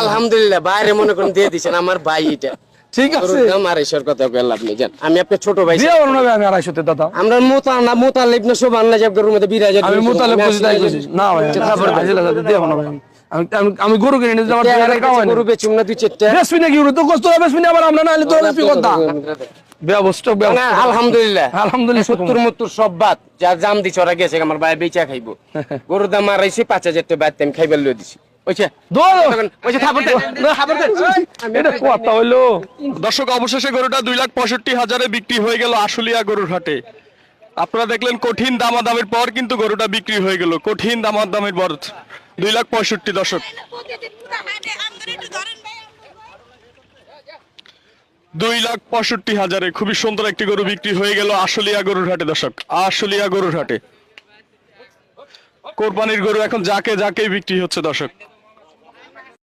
আলহামদুলিল্লাহ বাইরে মনে করেন দিয়ে দিচ্ছেন আমার ভাই এটা ঠিক আছে আড়াইশোর কথা বললাম জান আমি আপনার ছোট ভাই দিয়ে বলো না ভাই, আমি আড়াইশোতে দাদা আমরা মোতা না মোতা লিবনা সব আনলা যাব গরুর মধ্যে বিরাজ আমি মোতালেব বুঝি তাই বুঝি না ভাই আইলা দাদা দিয়ে বলো ভাই আমি- আমি আমি গরু কিনে নিতে আমার টাকা খাওয়াই না গরু বেচুম না দুই চারটা বেসবি নাকি গরু তো কষ্ট হবে বেসবি আবার আমরা না হলে তো বেসবি কথা ব্যবস্থা আলহামদুলিল্লাহ আলহামদুলিল্লাহ সত্তর মত্তর সব বাদ যা জাম দি চড়া গেছে আমার ভাই বেচা খাইবো গরুর দাম আড়াইশো পাঁচ হাজার টাকা বাদ আমি খাইবার লই দিছি দর্শক অবশেষে গরুটা দুই লাখ পঁয়ষট্টি হাজারে বিক্রি হয়ে গেল আশুলিয়া গরুর হাটে। আপনারা দেখলেন কঠিন দামাদামের পর কিন্তু গরুটা বিক্রি হয়ে গেল। কঠিন দামাদামের পর দুই লাখ পঁয়ষট্টি দর্শক। দুই লাখ পঁয়ষট্টি হাজারে খুবই সুন্দর একটি গরু বিক্রি হয়ে গেল আশুলিয়া গরুর হাটে দর্শক। আশুলিয়া গরুর হাটে। কোরবানির গরু এখন যাকে যাকে বিক্রি হচ্ছে দর্শক।